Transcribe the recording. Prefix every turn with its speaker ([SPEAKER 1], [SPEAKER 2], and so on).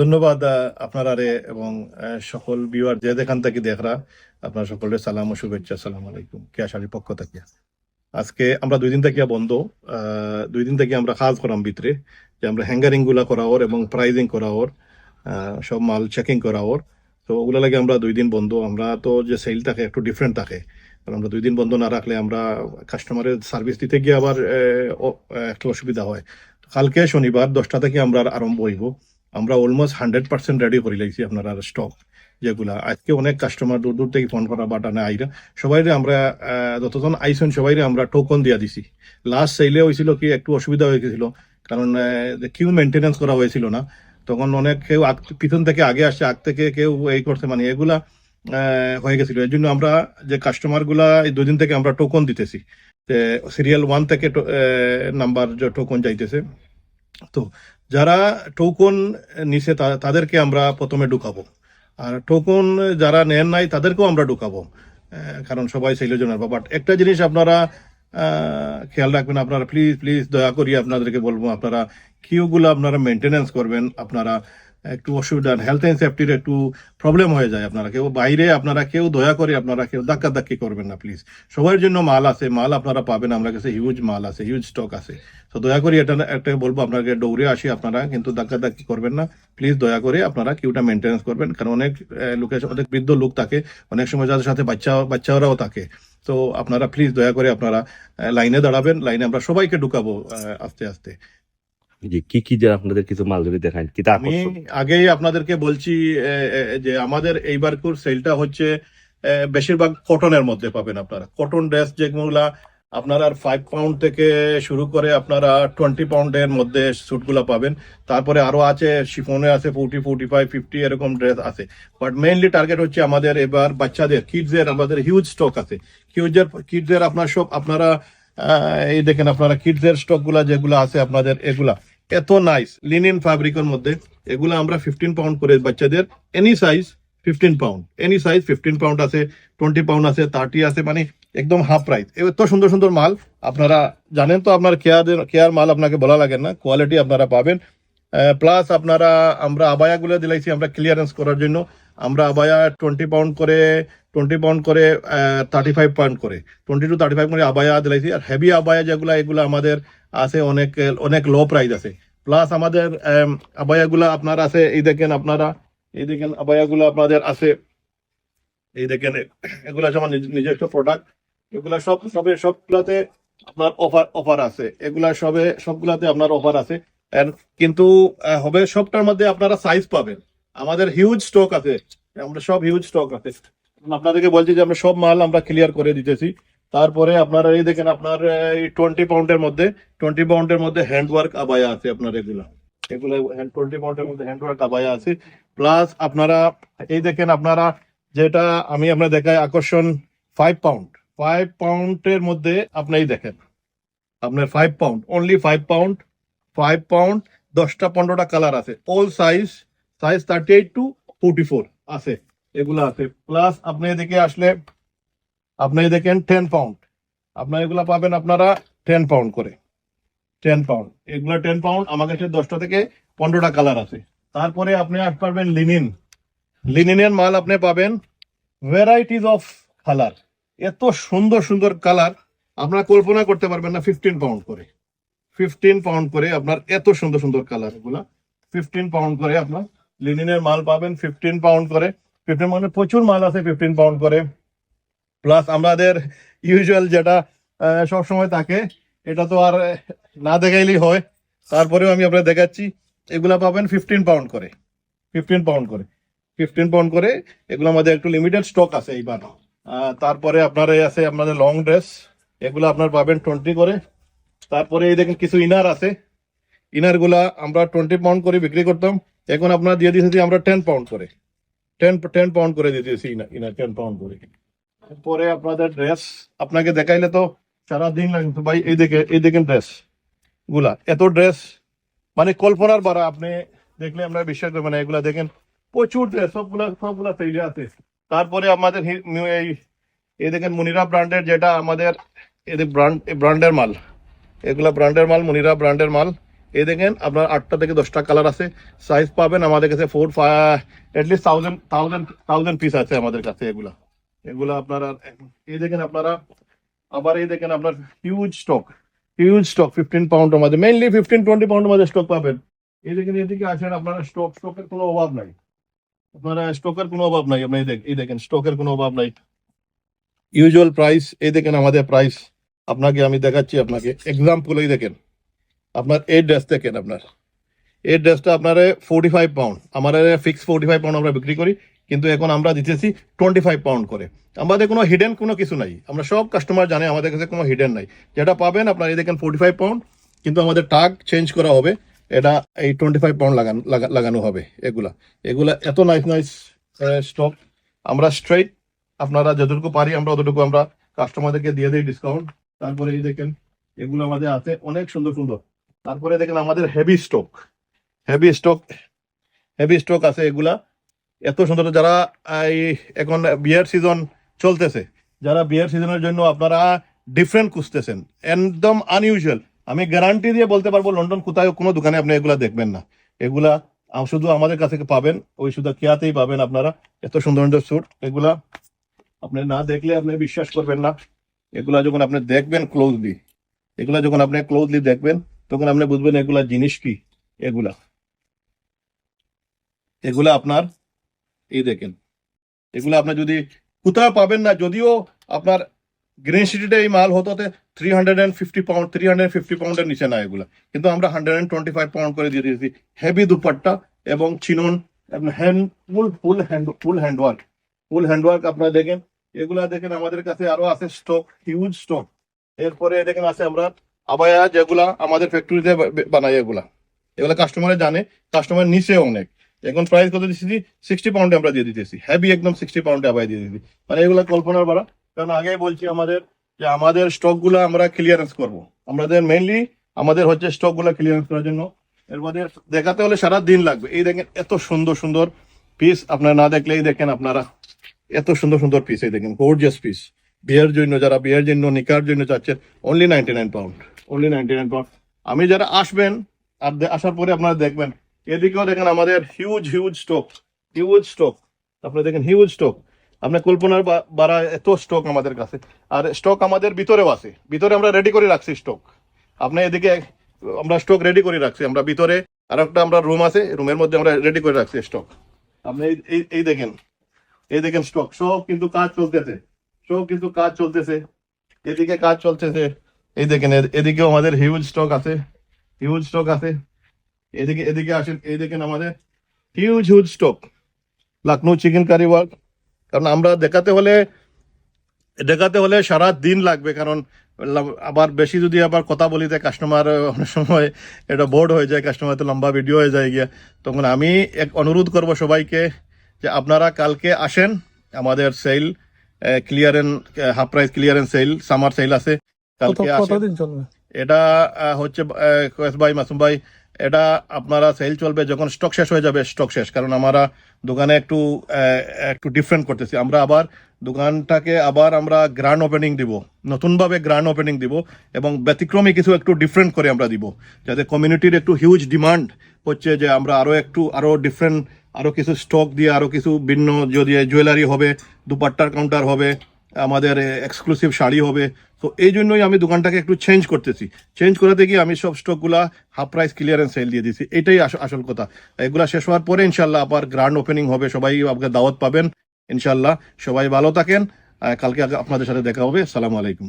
[SPEAKER 1] ধন্যবাদ আপনারা রে এবং সকল ভিউয়ার যে দেখান থেকে দেখরা, আপনার সকলের সালাম ও শুভেচ্ছা। সালাম আলাইকুম। কেয়া শাড়ির পক্ষ থেকে? আজকে আমরা দুই দিন থেকে বন্ধ দুই দিন থেকে আমরা কাজ করাম ভিতরে, যে আমরা হ্যাঙ্গারিংগুলা করা ওর এবং প্রাইজিং করা ওর সব মাল চেকিং করা ওর তো ওগুলা লাগে আমরা দুই দিন বন্ধ। আমরা তো যে সেল থাকে একটু ডিফারেন্ট থাকে। কারণ আমরা দুই দিন বন্ধ না রাখলে আমরা কাস্টমারের সার্ভিস দিতে গিয়ে আবার একটু অসুবিধা হয়। কালকে শনিবার দশটা থেকে আমরা আরম্ভ হইব। আমরা অলমোস্ট হান্ড্রেড পার্সেন্ট রেডি করে লাইছি আপনার স্টক যেগুলা। আজকে অনেক কাস্টমার দূর দূর থেকে ফোন করা বাটানে আইরা। সবাইরে আমরা যতজন আইসন সবাইরে আমরা টোকন দিয়া দিছি। লাস্ট সেলে হয়েছিল কি, একটু অসুবিধা হয়ে গেছিল। কারণ কিউ মেনটেনেন্স করা হয়েছিল না। তখন অনেক কেউ আগ- পিছন থেকে আগে আসছে, আগ থেকে কেউ এই করছে মানে এগুলা হয়ে গেছিল। এই জন্য আমরা যে কাস্টমারগুলা এই দুদিন থেকে আমরা টোকন দিতেছি। সিরিয়াল ওয়ান থেকে নাম্বার টোকন যাইতেছে। তো যারা টোকন নিছে তাদেরকে আমরা প্রথমে ঢুকাবো। আর টোকন যারা নেন নাই, তাদেরকেও আমরা ঢুকাবো। কারণ সবাই সেই জন্য বাট একটা জিনিস আপনারা খেয়াল রাখবেন, আপনারা প্লিজ প্লিজ দয়া করি আপনাদেরকে বলব, আপনারা কিউগুলো আপনারা মেনটেনেন্স করবেন। আপনারা একটু অসুবিধা হেলথ অ্যান্ড সেফটির একটু প্রবলেম হয়ে যায় আপনারা। কেউ বাইরে, আপনারা কেউ দয়া করে আপনারা কেউ ধাক্কা ধাক্কি করবেন না প্লিজ সবার জন্য মাল আছে, মাল আপনারা পাবেন। আমার কাছে হিউজ মাল আছে হিউজ স্টক আছে। তো দয়া করে এটা একটা বলব, আপনাকে দৌড়ে আসি আপনারা, কিন্তু ধাক্কা ধাক্কি করবেন না। প্লিজ দয়া করে আপনারা কিউটা মেনটেন্স করবেন, কারণ অনেক লোকের, অনেক বৃদ্ধ লোক থাকে, অনেক সময় যাদের সাথে বাচ্চা, বাচ্চারাও থাকে। তো আপনারা প্লিজ দয়া করে আপনারা লাইনে দাঁড়াবেন লাইনে আমরা সবাইকে ঢুকাবো আস্তে আস্তে।
[SPEAKER 2] জি কি কি যে আপনাদের কিছু মাল যদি দেখান কি
[SPEAKER 1] আমি আগেই আপনাদেরকে বলছি যে আমাদের এইবার সেলটা হচ্ছে বেশিরভাগ কটনের মধ্যে পাবেন আপনারা। কটন ড্রেস যেগুলা আপনারা ফাইভ পাউন্ড থেকে শুরু করে আপনারা টোয়েন্টি পাউন্ডের মধ্যে স্যুটগুলো পাবেন। তারপরে আরও আছে শিফনে আছে ফোর্টি ফোর্টি ফাইভ ফিফটি এরকম ড্রেস আছে। বাট মেইনলি টার্গেট হচ্ছে আমাদের এবার বাচ্চাদের কিডসের আমাদের হিউজ স্টক আছে। কিডসের কিডসের আপনার সব আপনারা এই দেখেন আপনারা কিডসের স্টকগুলা যেগুলো আছে আপনাদের এগুলা। এত নাইস লিনিন ফ্যাব্রিকের মধ্যে। এগুলো আমরা ফিফটিন পাউন্ড করে বাচ্চাদের any size fifteen pound any size fifteen pound আছে টোয়েন্টি পাউন্ড আছে থার্টি আছে মানে একদম হাফ প্রাইস এত সুন্দর সুন্দর মাল, আপনারা জানেন তো আপনার কেয়ার কেয়ার মাল আপনাকে বলা লাগে না কোয়ালিটি আপনারা পাবেন। প্লাস আপনারা, আমরা আবায়াগুলো দিলাইছি আমরা ক্লিয়ারেন্স করার জন্য। আমরা আবায়া টোয়েন্টি পাউন্ড করে টোয়েন্টি পাউন্ড করে থার্টি ফাইভ পাউন্ড করে টোয়েন্টি টু থার্টি ফাইভ করে আবায়া দিলাইছি। আর হেভি আবায়া যেগুলো, এগুলো আমাদের আছে অনেক অনেক লো প্রাইস আছে। প্লাস আমাদের আম, আবায়াগুলা আপনার আছে এই দেখেন আপনারা এই দেখেন আবায়াগুলো আপনাদের আছে। এই দেখেন এগুলা যেমন নিজ- নিজস্ব প্রোডাক্ট এগুলা সব সবে সবগুলাতে আপনার অফার অফার আছে। এগুলা সবে সবগুলাতে আপনার অফার আছে। কিন্তু হবে সবটার মধ্যে আপনারা সাইজ পাবেন। আমাদের হিউজ স্টক আছে। আমরা সব হিউজ স্টক আছে। আপনাদেরকে বলছি যে আমরা সব মাল আমরা ক্লিয়ার করে দিতেছি। তারপরে আপনারা এই দেখেন, আপনার, এই টোয়েন্টি পাউন্ডের মধ্যে টোয়েন্টি পাউন্ডের মধ্যে হ্যান্ডওয়ার্ক আবায়া আছে আপনার এগুলা। এগুলো টোয়েন্টি পাউন্ডের মধ্যে হ্যান্ডওয়ার্ক আবায়া আছে। প্লাস আপনারা, এই দেখেন আপনারা যেটা আমি আপনার দেখাই, আকর্ষণ ফাইভ পাউন্ড ফাইভ পাউন্ডের মধ্যে আপনি দেখেন, আপনার five pound only five pound five pound দশটা পনেরোটা কালার আছে। All size size thirty eight to forty four আছে। এগুলো আছে। প্লাস আপনি এদিকে আসলে আপনি দেখেন টেন পাউন্ড আপনার এগুলা পাবেন আপনারা টেন পাউন্ড করে। টেন পাউন্ড এগুলো টেন পাউন্ড আমার কাছে দশটা থেকে পনেরোটা কালার আছে। তারপরে আপনি আসতে পারবেন লিনিন লিনিনের মাল আপনি পাবেন ভ্যারাইটিস অফ কালার এত সুন্দর সুন্দর কালার আপনারা কল্পনা করতে পারবেন না ফিফটিন পাউন্ড করে। ফিফটিন পাউন্ড করে আপনার এত সুন্দর সুন্দর কালার এগুলা। ফিফটিন পাউন্ড করে আপনার লিনিনের মাল পাবেন ফিফটিন পাউন্ড করে। ফিফটিন মানে প্রচুর মাল আছে ফিফটিন পাউন্ড করে। প্লাস আমাদের ইউজুয়াল যেটা সবসময় থাকে, এটা তো আর না দেখাইলেই হয়। তারপরেও আমি আপনার দেখাচ্ছি, এগুলা পাবেন ফিফটিন পাউন্ড করে। ফিফটিন পাউন্ড করে। ফিফটিন পাউন্ড করে, এগুলো আমাদের একটু লিমিটেড স্টক আছে এইবার। তারপরে আপনার এই আছে আপনাদের লং ড্রেস এগুলো আপনার পাবেন টোয়েন্টি করে। তারপরে এই দেখেন কিছু ইনার আছে। ইনারগুলা আমরা টোয়েন্টি পাউন্ড করে বিক্রি করতাম। এখন আপনারা দিয়ে দিয়েছি আমরা টেন পাউন্ড করে। টেন টেন পাউন্ড করে দিয়ে দিয়েছি ইনার টেন পাউন্ড করে। পরে আপনাদের ড্রেস আপনাকে দেখাইলে তো সারা দিন লাগতো ভাই, এই দেখে, এই দেখেন ড্রেসগুলা। এত ড্রেস মানে কল্পনার বাড়া আপনি দেখলে আমরা বিশ্বাস করবেন না, এগুলা দেখেন প্রচুর ড্রেস সবগুলা সবগুলা তৈরি আছে। তারপরে আমাদের এই এই দেখেন মুনিরা ব্র্যান্ডের যেটা আমাদের এদের ব্র্যান্ড ব্র্যান্ডের মাল, এগুলা ব্র্যান্ডের মাল, মুনিরা ব্র্যান্ডের মাল। এই দেখেন আপনার আটটা থেকে দশটা কালার আছে। সাইজ পাবেন আমাদের কাছে four five at least thousand thousand thousand piece আছে আমাদের কাছে এগুলা। এগুলা আপনারা, এই দেখেন আপনারা, আবার এই দেখেন আপনার huge stock huge stock fifteen pound আমাদের মেইনলি ফিফটিন টোয়েন্টি পাউন্ড আমাদের স্টক পাবেন। এই দেখেন এদিকে আসেন, আপনারা স্টক স্টকের কোনো অভাব নাই। আপনারা স্টকের কোনো অভাব নাই, আপনি এই দেখেন স্টকের কোনো অভাব নাই। ইউজুয়াল প্রাইস এই দেখেন আমাদের প্রাইস আপনাকে আমি দেখাচ্ছি আপনাকে এক্সাম্পল এই দেখেন। আপনার এই ড্রেস দেখেন আপনার। এই ড্রেসটা আপনার ফোর্টি ফাইভ পাউন্ড আমার ফিক্স ফোর্টি ফাইভ পাউন্ড আমরা বিক্রি করি। কিন্তু এখন আমরা দিতেছি টোয়েন্টি ফাইভ পাউন্ড করে। আমাদের কোনো হিডেন কোনো কিছু নাই। আমরা সব কাস্টমার জানে, আমাদের কাছে কোনো হিডেন নাই। যেটা পাবেন আপনার, এই দেখেন ফোর্টি ফাইভ পাউন্ড কিন্তু আমাদের টাগ চেঞ্জ করা হবে। এটা এই টোয়েন্টি ফাইভ পাউন্ড লাগানো লাগানো হবে এগুলা। এগুলা এত নাইস নাইস স্টক আমরা স্ট্রেট আপনারা যতটুকু পারি আমরা অতটুকু আমরা কাস্টমারদেরকে দিয়ে দিই ডিসকাউন্ট তারপরে এই দেখেন, এগুলো আমাদের আছে অনেক সুন্দর সুন্দর। তারপরে দেখেন আমাদের heavy stock heavy stock heavy stock আছে এগুলা। এত সুন্দর যারা এই এখন বিয়ার সিজন চলতেছে, যারা বিয়ার সিজনের জন্য আপনারা ডিফারেন্ট খুঁজতেছেন, একদম আনইউজুয়াল আমি গ্যারান্টি দিয়ে বলতে পারব, লন্ডন কোথায় কোনো দোকানে আপনি এগুলা দেখবেন না। এগুলা শুধু আমাদের কাছে পাবেন, ওই শুধু কেয়াতেই পাবেন আপনারা। এত সুন্দর সুন্দর স্যুট এগুলা আপনি না দেখলে আপনি বিশ্বাস করবেন না। এগুলা যখন আপনি দেখবেন ক্লোজলি এগুলা যখন আপনি ক্লোজলি দেখবেন, তখন আপনি বুঝবেন এগুলা জিনিস কি, এগুলা। এগুলা আপনার এই দেখেন। এগুলো আপনার যদি কোথাও পাবেন না, যদিও আপনার গ্রিন সিটিতে এই মাল হতো three hundred and fifty pound three hundred fifty পাউন্ডের নিচে না এগুলা। কিন্তু আমরা hundred and twenty five pound করে দিয়ে দিয়েছি। হেভি দুপাট্টা এবং chinon hand full full hand full handwork full handwork আপনারা দেখেন। এগুলা দেখেন আমাদের কাছে আরও আছে স্টক হিউজ স্টক এরপরে দেখেন আছে আমরা আবায়া যেগুলা আমাদের ফ্যাক্টরিতে বানাই এগুলা। এগুলা কাস্টমারে জানে। কাস্টমার নিচে অনেক। এখন প্রাইস কত দিচ্ছি? সিক্সটি পাউন্ডে আমরা দিয়ে দিতেছি। হ্যাভি একদম সিক্সটি পাউন্ডে আবার দিয়ে দিতেছি মানে এগুলো কল্পনার বাড়া। কারণ আগেই বলছি আমাদের যে আমাদের স্টকগুলা আমরা ক্লিয়ারেন্স করব। আমাদের মেনলি আমাদের হচ্ছে স্টকগুলা ক্লিয়ারেন্স করার জন্য। এর মধ্যে দেখাতে হলে সারা দিন লাগবে। এই দেখেন এত সুন্দর সুন্দর পিস আপনারা না দেখলেই দেখেন আপনারা। এত সুন্দর সুন্দর পিস এই দেখেন গোর্জিয়াস পিস বিয়ের জন্য যারা বিয়ের জন্য, নিকার জন্য চাচ্ছেন only ninety nine pound only ninety nine pound আমি যারা আসবেন, আর আসার পরে আপনারা দেখবেন এদিকেও দেখেন আমাদের huge huge stock huge stock আপনি দেখেন হিউজ স্টক আপনার কল্পনার বাড়া এত স্টক আমাদের কাছে। আর স্টক আমাদের ভিতরেও আছে। ভিতরে আমরা রেডি করে রাখছি স্টক আপনি এদিকে আমরা স্টক রেডি করে রাখছি। আমরা ভিতরে আর একটা আমরা রুম আছে। রুমের মধ্যে আমরা রেডি করে রাখছি স্টক আপনি এই এই দেখেন। এই দেখেন স্টক সব কিন্তু কাজ চলতেছে। সব কিন্তু কাজ চলতেছে। এদিকে কাজ চলতেছে। এই দেখেন এদিকেও আমাদের হিউজ স্টক আছে। হিউজ স্টক আছে। এদিকে এদিকে আসেন এই দেখেন আমাদের huge huge stock Lucknow chikankari work কারণ আমরা দেখাতে হলে দেখাতে হলে সারা দিন লাগবে কারণ আবার বেশি যদি আবার কথা বলি তো কাস্টমার অনেক সময় এটা বোর্ড হয়ে যায় কাস্টমার তো লম্বা ভিডিও হয়ে যায় গিয়া। তখন আমি এক অনুরোধ করব সবাইকে যে আপনারা কালকে আসেন আমাদের sale clearance half price clearance sale summer sale আছে। কালকে আসেন। এটা হচ্ছে কয়েস ভাই মাসুম ভাই এটা আপনারা সেল চলবে যখন স্টক শেষ হয়ে যাবে স্টক শেষ। কারণ আমরা দোকানে একটু একটু ডিফারেন্ট করতেছি। আমরা আবার দোকানটাকে আবার আমরা গ্র্যান্ড ওপেনিং দিব। নতুনভাবে গ্র্যান্ড ওপেনিং দিব এবং ব্যতিক্রমী কিছু একটু ডিফারেন্ট করে আমরা দিব। যাতে কমিউনিটির একটু হিউজ ডিমান্ড হচ্ছে যে আমরা আরও একটু আরও ডিফারেন্ট আরও কিছু স্টক দিয়ে আরও কিছু ভিন্ন যদি জুয়েলারি হবে, দুপাট্টার কাউন্টার হবে আমাদের এক্সক্লুসিভ শাড়ি হবে। তো এই জন্যই আমি দোকানটাকে একটু চেঞ্জ করতেছি। চেঞ্জ করাতে গিয়ে আমি সব স্টকগুলা হাফ প্রাইস ক্লিয়ারেন্স সেল দিয়ে দিছি এটাই আসল কথা। এগুলা শেষ হওয়ার পরে ইনশাল্লাহ আবার গ্র্যান্ড ওপেনিং হবে। সবাই আপনাকে দাওয়াত পাবেন। ইনশাল্লাহ সবাই ভালো থাকেন। কালকে আপনাদের সাথে দেখা হবে। সালাম আলাইকুম।